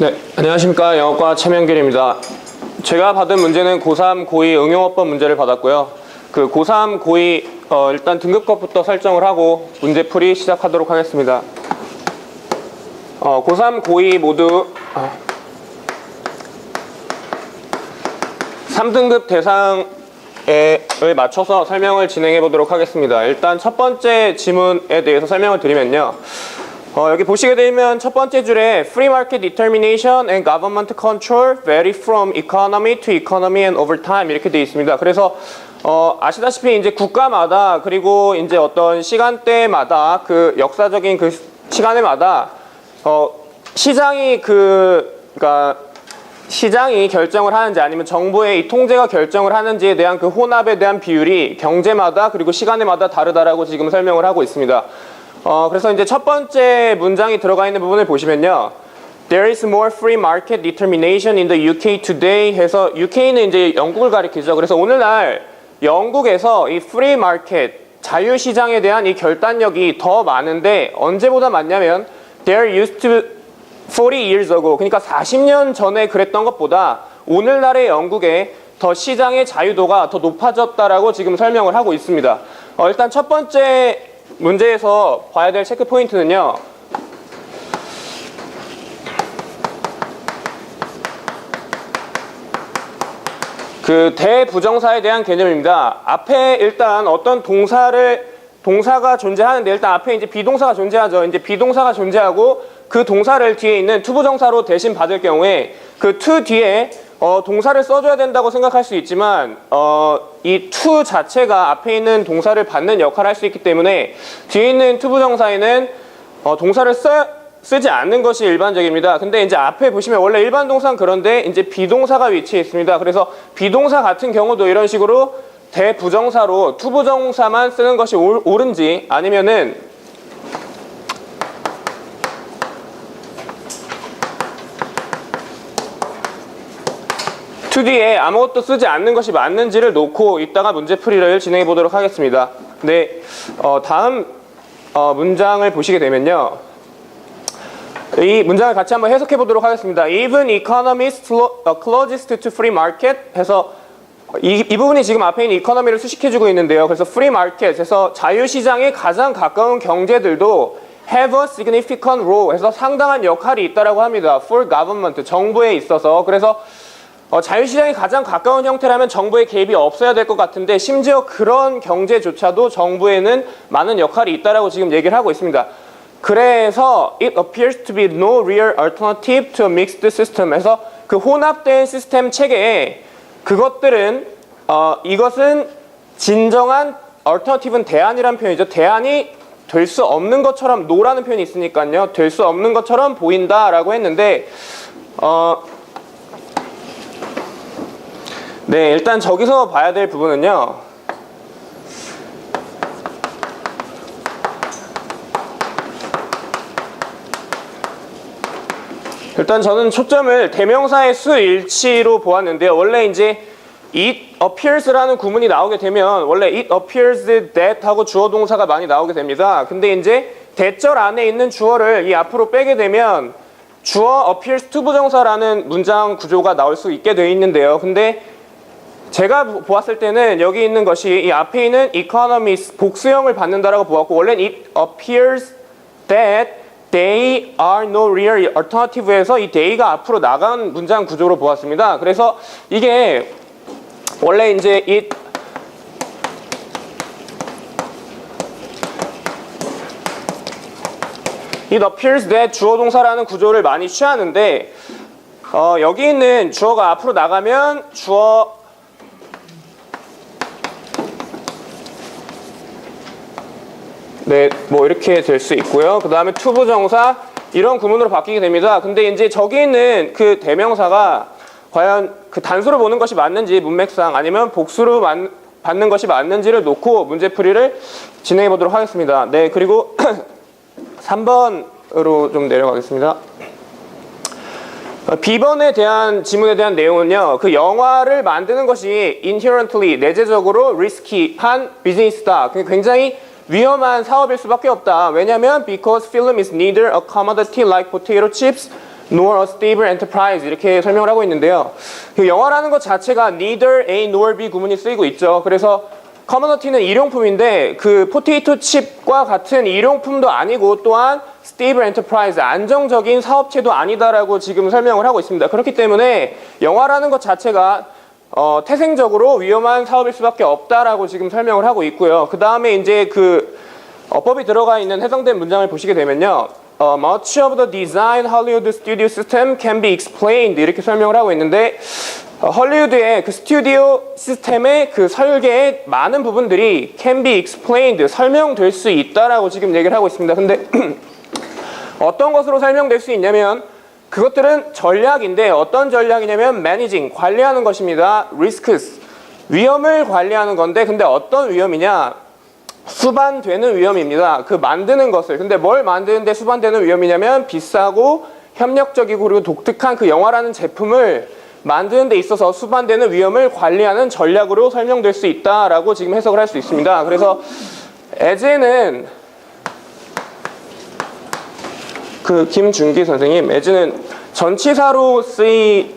네, 안녕하십니까. 영어과 최명길입니다. 제가 받은 문제는 고3, 고2 응용어법 문제를 받았고요. 그 고3, 고2 어, 일단 등급컷부터 설정을 하고 문제풀이 시작하도록 하겠습니다. 어, 고3, 고2 모두 어, 3등급 대상에 을 맞춰서 설명을 진행해 보도록 하겠습니다. 일단 첫 번째 지문에 대해서 설명을 드리면요. 어, 여기 보시게 되면 첫 번째 줄에 Free market determination and government control vary from economy to economy and over time 이렇게 되어 있습니다. 그래서 어, 아시다시피 이제 국가마다 그리고 이제 어떤 시간대마다 그 역사적인 그 시간에마다 어, 시장이 그 그러니까 시장이 결정을 하는지 아니면 정부의 이 통제가 결정을 하는지에 대한 그 혼합에 대한 비율이 경제마다 그리고 시간에마다 다르다라고 지금 설명을 하고 있습니다. 어, 그래서 이제 첫 번째 문장이 들어가 있는 부분을 보시면요. There is more free market determination in the UK today 해서 UK는 이제 영국을 가리키죠. 그래서 오늘날 영국에서 이 free market 자유시장에 대한 이 결단력이 더 많은데 언제보다 많냐면 there used to 40 years ago 그러니까 40년 전에 그랬던 것보다 오늘날의 영국에 더 시장의 자유도가 더 높아졌다라고 지금 설명을 하고 있습니다. 어, 일단 첫 번째 문제에서 봐야 될 체크 포인트는요. 그 대부정사에 대한 개념입니다. 앞에 일단 어떤 동사를 동사가 존재하는데 일단 앞에 이제 비동사가 존재하죠. 이제 비동사가 존재하고 그 동사를 뒤에 있는 투부정사로 대신 받을 경우에 그 to 뒤에 어, 동사를 써줘야 된다고 생각할 수 있지만 어, 이 to 자체가 앞에 있는 동사를 받는 역할을 할 수 있기 때문에 뒤에 있는 투부정사에는 어, 동사를 써, 쓰지 않는 것이 일반적입니다. 근데 이제 앞에 보시면 원래 일반 동사는 그런데 이제 비동사가 위치해 있습니다. 그래서 비동사 같은 경우도 이런 식으로 대부정사로 투부정사만 쓰는 것이 옳- 옳은지 아니면은 투 뒤에 아무것도 쓰지 않는 것이 맞는지를 놓고 이따가 문제풀이를 진행해 보도록 하겠습니다. 네, 어, 다음 어, 문장을 보시게 되면요. 이 문장을 같이 한번 해석해 보도록 하겠습니다. Even economies flo- uh, closest to free market 해서 이, 이 부분이 지금 앞에 있는 이코노미를 수식해주고 있는데요. 그래서 free market에서 자유시장에 가장 가까운 경제들도 have a significant role 해서 상당한 역할이 있다라고 합니다. for government 정부에 있어서 그래서 어, 자유시장이 가장 가까운 형태라면 정부의 개입이 없어야 될 것 같은데 심지어 그런 경제조차도 정부에는 많은 역할이 있다라고 지금 얘기를 하고 있습니다. 그래서 it appears to be no real alternative to a mixed system. 해서 그 혼합된 시스템 체계에 그것들은 어, 이것은 진정한 alternative는 대안이란 표현이죠. 대안이 될 수 없는 것처럼 노라는 표현이 있으니까요. 될 수 없는 것처럼 보인다라고 했는데 어, 네, 일단 저기서 봐야 될 부분은요. 일단 저는 초점을 대명사의 수 일치로 보았는데요. 원래 이제 it appears라는 구문이 나오게 되면 원래 it appears that 하고 주어 동사가 많이 나오게 됩니다. 근데 이제 대절 안에 있는 주어를 이 앞으로 빼게 되면 주어 appears to 부정사라는 문장 구조가 나올 수 있게 되어 있는데요. 근데 제가 보- 보았을 때는 여기 있는 것이 이 앞에 있는 economists 복수형을 받는다라고 보았고 원래는 it appears that they are no real alternative에서 이 they가 앞으로 나간 문장 구조로 보았습니다. 그래서 이게 원래 이제 it it appears that 주어 동사라는 구조를 많이 취하는데 어, 여기 있는 주어가 앞으로 나가면 주어 네, 뭐 이렇게 될 수 있고요. 그 다음에 투부 정사 이런 구문으로 바뀌게 됩니다. 근데 이제 저기 있는 그 대명사가 과연 그 단수로 보는 것이 맞는지 문맥상 아니면 복수로 만- 받는 것이 맞는지를 놓고 문제풀이를 진행해 보도록 하겠습니다. 네, 그리고 3번으로 좀 내려가겠습니다. 어, B번에 대한 지문에 대한 내용은요. 그 영화를 만드는 것이 inherently 내재적으로 리스키한 비즈니스다. 그 굉장히 위험한 사업일 수밖에 없다. 왜냐하면 because film is neither a commodity like potato chips nor a stable enterprise 이렇게 설명을 하고 있는데요. 그 영어라는 것 자체가 neither A nor B 구문이 쓰이고 있죠. 그래서 커머너티는 일용품인데 그 포테이토 칩과 같은 일용품도 아니고 또한 stable enterprise 안정적인 사업체도 아니다라고 지금 설명을 하고 있습니다. 그렇기 때문에 영화라는 것 자체가 어, 태생적으로 위험한 사업일 수밖에 없다라고 지금 설명을 하고 있고요. 그 다음에 이제 그 어법이 들어가 있는 해석된 문장을 보시게 되면요. 어, much of the design Hollywood studio system can be explained 이렇게 설명을 하고 있는데 어, 헐리우드의 그 스튜디오 시스템의 그 설계의 많은 부분들이 can be explained 설명될 수 있다라고 지금 얘기를 하고 있습니다. 근데 어떤 것으로 설명될 수 있냐면 그것들은 전략인데 어떤 전략이냐면 managing 관리하는 것입니다. risks 위험을 관리하는 건데 근데 어떤 위험이냐 수반되는 위험입니다. 그 만드는 것을. 근데 뭘 만드는데 수반되는 위험이냐면 비싸고 협력적이고 그리고 독특한 그 영화라는 제품을 만드는 데 있어서 수반되는 위험을 관리하는 전략으로 설명될 수 있다라고 지금 해석을 할 수 있습니다. 그래서 에즈는 그 김준기 선생님 에즈는 전치사로 쓰이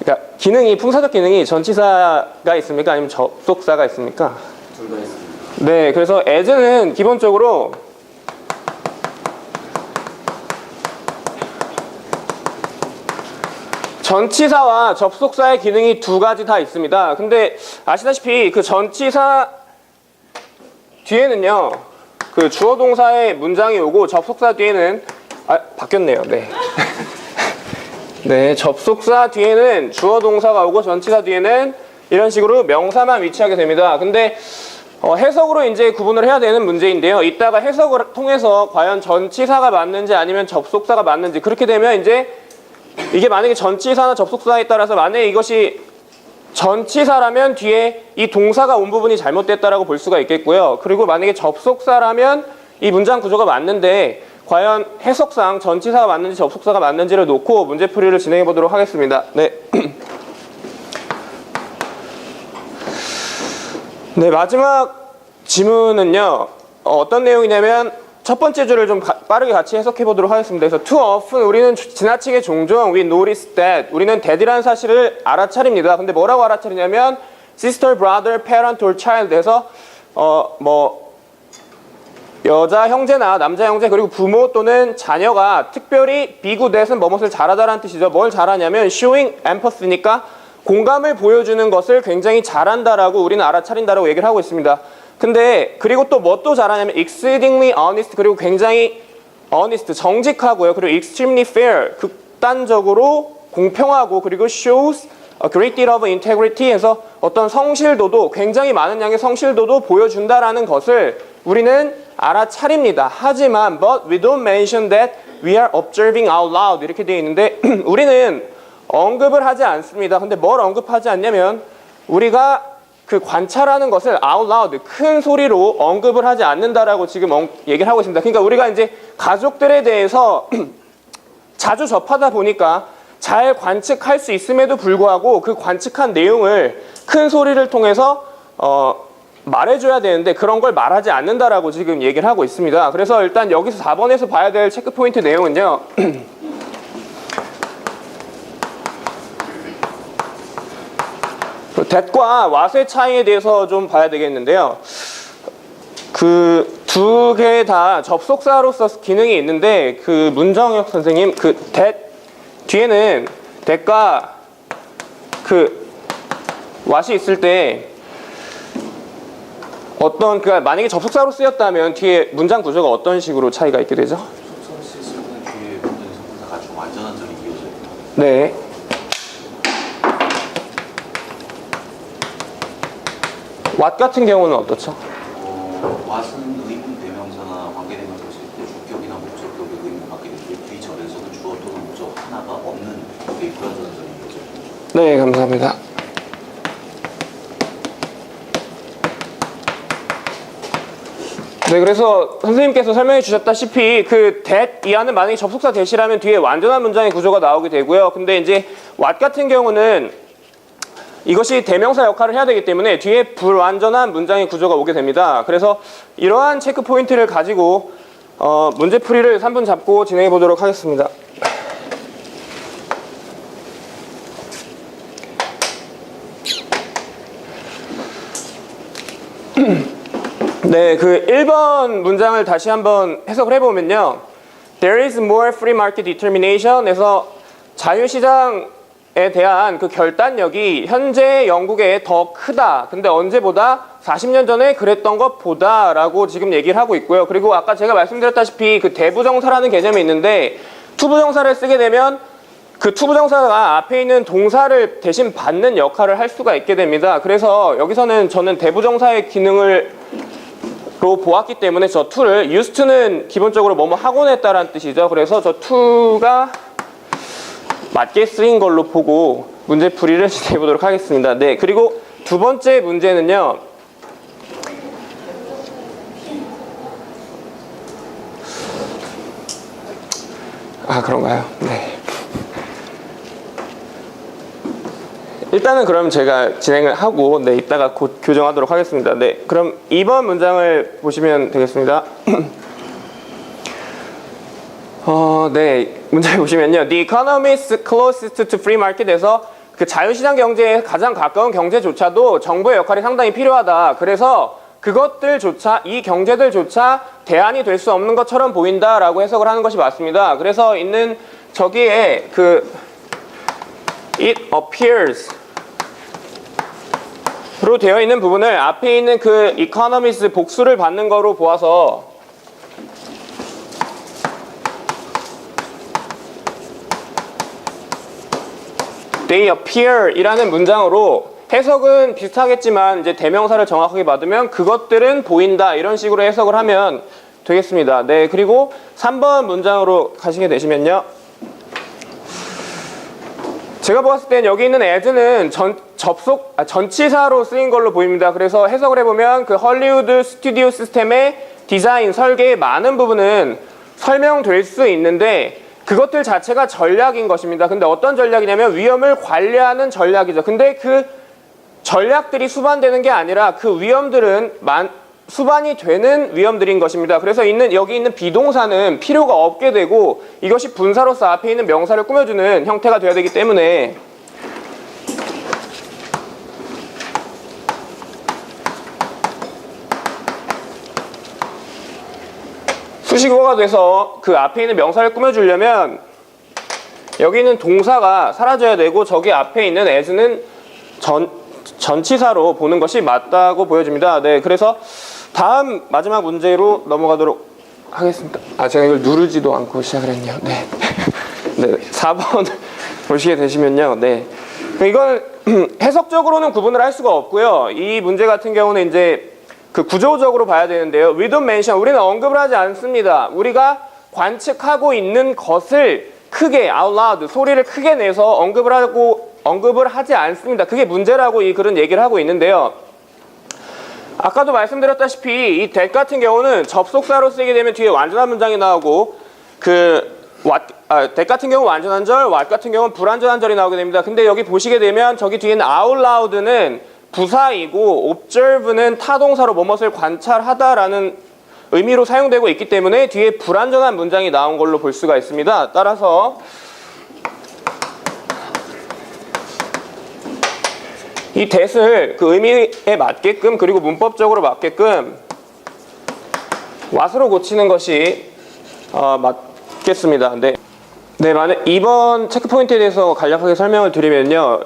그러니까 기능이 풍사적 기능이 전치사가 있습니까 아니면 접속사가 있습니까? 둘다 있습니다. 네, 그래서 as는 기본적으로 전치사와 접속사의 기능이 두 가지 다 있습니다. 근데 아시다시피 그 전치사 뒤에는요, 그 주어 동사의 문장이 오고 접속사 뒤에는 아 바뀌었네요. 네. 네, 접속사 뒤에는 주어 동사가 오고 전치사 뒤에는 이런 식으로 명사만 위치하게 됩니다. 근데 어, 해석으로 이제 구분을 해야 되는 문제인데요. 이따가 해석을 통해서 과연 전치사가 맞는지 아니면 접속사가 맞는지 그렇게 되면 이제 이게 만약에 전치사나 접속사에 따라서 만약에 이것이 전치사라면 뒤에 이 동사가 온 부분이 잘못됐다라고 볼 수가 있겠고요. 그리고 만약에 접속사라면 이 문장 구조가 맞는데 과연 해석상 전치사가 맞는지 접속사가 맞는지를 놓고 문제풀이를 진행해 보도록 하겠습니다. 네. 네, 마지막 지문은요. 어, 떤 내용이냐면 첫 번째 줄을 좀 가- 빠르게 같이 해석해 보도록 하겠습니다. 그래서 too often 우리는 주- 지나치게 종종 we notice that 우리는 that이라는 사실을 알아차립니다. 근데 뭐라고 알아차리냐면 sister, brother, parent or child 해서 어 뭐 여자 형제나 남자 형제 그리고 부모 또는 자녀가 특별히 비구댓은 뭐뭇을 잘하다라는 뜻이죠. 뭘 잘하냐면 showing empathy니까 공감을 보여주는 것을 굉장히 잘한다라고 우리는 알아차린다라고 얘기를 하고 있습니다. 근데 그리고 또 뭐 또 잘하냐면 exceedingly honest 그리고 굉장히 honest 정직하고요. 그리고 extremely fair 극단적으로 공평하고 그리고 shows a great deal of integrity 해서 어떤 성실도도 굉장히 많은 양의 성실도도 보여준다라는 것을 우리는 알아차립니다. 하지만 but we don't mention that we are observing out loud 이렇게 되어 있는데 우리는 언급을 하지 않습니다. 근데 뭘 언급하지 않냐면 우리가 그 관찰하는 것을 out loud 큰 소리로 언급을 하지 않는다라고 지금 언- 얘기를 하고 있습니다. 그러니까 우리가 이제 가족들에 대해서 자주 접하다 보니까 잘 관측할 수 있음에도 불구하고 그 관측한 내용을 큰 소리를 통해서 어, 말해줘야 되는데 그런 걸 말하지 않는다라고 지금 얘기를 하고 있습니다. 그래서 일단 여기서 4번에서 봐야 될 체크 포인트 내용은요. that과 what의 차이에 대해서 좀 봐야 되겠는데요. 그 두 개 다 접속사로서 기능이 있는데 그 문정혁 선생님 그 that 뒤에는 that과 그 what이 있을 때 어떤 그 만약에 접속사로 쓰였다면 뒤에 문장 구조가 어떤 식으로 차이가 있게 되죠? 속성 시스템은 뒤에 모든 성분사가 좀 완전한 점이 이어져 있다. 네. What 같은 경우는 어떻죠? 어, 왓은 의문 대명사나 관계대명사 쓸때 주격이나 목적격의 의문 갖게 되고 뒤절에서는 주어 또는 목적 하나가 없는 되게 이어져 있다. 네, 감사합니다. 네, 그래서 선생님께서 설명해 주셨다시피 그 that 이하는 만약에 접속사 대시라면 뒤에 완전한 문장의 구조가 나오게 되고요. 근데 이제 what 같은 경우는 이것이 대명사 역할을 해야 되기 때문에 뒤에 불완전한 문장의 구조가 오게 됩니다. 그래서 이러한 체크 포인트를 가지고 어, 문제풀이를 3분 잡고 진행해 보도록 하겠습니다. 네, 그 1번 문장을 다시 한번 해석을 해보면요. There is more free market determination에서 자유시장 에 대한 그 결단력이 현재 영국에 더 크다. 근데 언제보다 40년 전에 그랬던 것보다라고 지금 얘기를 하고 있고요. 그리고 아까 제가 말씀드렸다시피 그 대부정사라는 개념이 있는데 투부정사를 쓰게 되면 그 투부정사가 앞에 있는 동사를 대신 받는 역할을 할 수가 있게 됩니다. 그래서 여기서는 저는 대부정사의 기능을 로 보았기 때문에 저 to를 used to는 기본적으로 뭐뭐 하곤 했다라는 뜻이죠. 그래서 저 to가 맞게 쓰인 걸로 보고 문제 풀이를 진행해 보도록 하겠습니다. 네, 그리고 두 번째 문제는요. 아, 그런가요? 네. 일단은 그럼 제가 진행을 하고 네 이따가 곧 교정하도록 하겠습니다. 네 그럼 2번 문장을 보시면 되겠습니다. 어, 네 문장을 보시면요. The economists closest to free market에서 그 자유시장 경제에 가장 가까운 경제조차도 정부의 역할이 상당히 필요하다. 그래서 그것들조차 이 경제들조차 대안이 될 수 없는 것처럼 보인다라고 해석을 하는 것이 맞습니다. 그래서 있는 저기에 그 it appears 로 되어 있는 부분을 앞에 있는 그 economist 복수를 받는 거로 보아서 they appear 이라는 문장으로 해석은 비슷하겠지만 이제 대명사를 정확하게 받으면 그것들은 보인다 이런 식으로 해석을 하면 되겠습니다. 네, 그리고 3번 문장으로 가시게 되시면요. 제가 봤을 땐 여기 있는 as는 전, 접속, 아, 전치사로 쓰인 걸로 보입니다. 그래서 해석을 해보면 그 헐리우드 스튜디오 시스템의 디자인, 설계의 많은 부분은 설명될 수 있는데 그것들 자체가 전략인 것입니다. 근데 어떤 전략이냐면 위험을 관리하는 전략이죠. 근데 그 전략들이 수반되는 게 아니라 그 위험들은 만, 수반이 되는 위험들인 것입니다. 그래서 있는 여기 있는 비동사는 필요가 없게 되고 이것이 분사로서 앞에 있는 명사를 꾸며주는 형태가 되어야 되기 때문에 수식어가 돼서 그 앞에 있는 명사를 꾸며주려면 여기 있는 동사가 사라져야 되고 저기 앞에 있는 as는 전, 전치사로 보는 것이 맞다고 보여집니다. 네, 그래서 다음 마지막 문제로 넘어가도록 하겠습니다. 아, 제가 이걸 누르지도 않고 시작을 했네요. 네. 네, 4번 보시게 되시면요. 네. 이건 해석적으로는 구분을 할 수가 없고요. 이 문제 같은 경우는 이제 그 구조적으로 봐야 되는데요. We don't mention. 우리는 언급을 하지 않습니다. 우리가 관측하고 있는 것을 크게 out loud 소리를 크게 내서 언급을 하고 언급을 하지 않습니다. 그게 문제라고 이 글은 얘기를 하고 있는데요. 아까도 말씀드렸다시피 이 that 같은 경우는 접속사로 쓰게 되면 뒤에 완전한 문장이 나오고 그 what, 아, that 같은 경우 완전한 절, what 같은 경우는 불완전한 절이 나오게 됩니다. 근데 여기 보시게 되면 저기 뒤에 있는 out loud는 부사이고 observe는 타동사로 뭐뭇을 관찰하다라는 의미로 사용되고 있기 때문에 뒤에 불완전한 문장이 나온 걸로 볼 수가 있습니다. 따라서 이 that을 그 의미에 맞게끔 그리고 문법적으로 맞게끔 what으로 고치는 것이 어, 맞겠습니다. 네. 네, 만약 이번 체크 포인트에 대해서 간략하게 설명을 드리면요.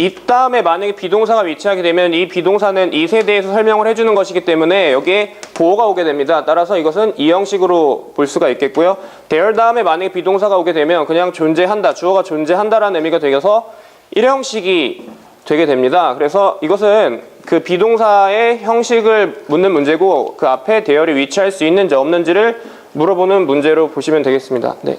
이 다음에 만약에 비동사가 위치하게 되면 이 비동사는 이 세대에서 설명을 해주는 것이기 때문에 여기에 보호가 오게 됩니다. 따라서 이것은 이 형식으로 볼 수가 있겠고요. there 다음에 만약에 비동사가 오게 되면 그냥 존재한다, 주어가 존재한다라는 의미가 되어서 일형식이 되게 됩니다. 그래서 이것은 그 비동사의 형식을 묻는 문제고 그 앞에 대열이 위치할 수 있는지 없는지를 물어보는 문제로 보시면 되겠습니다. 네.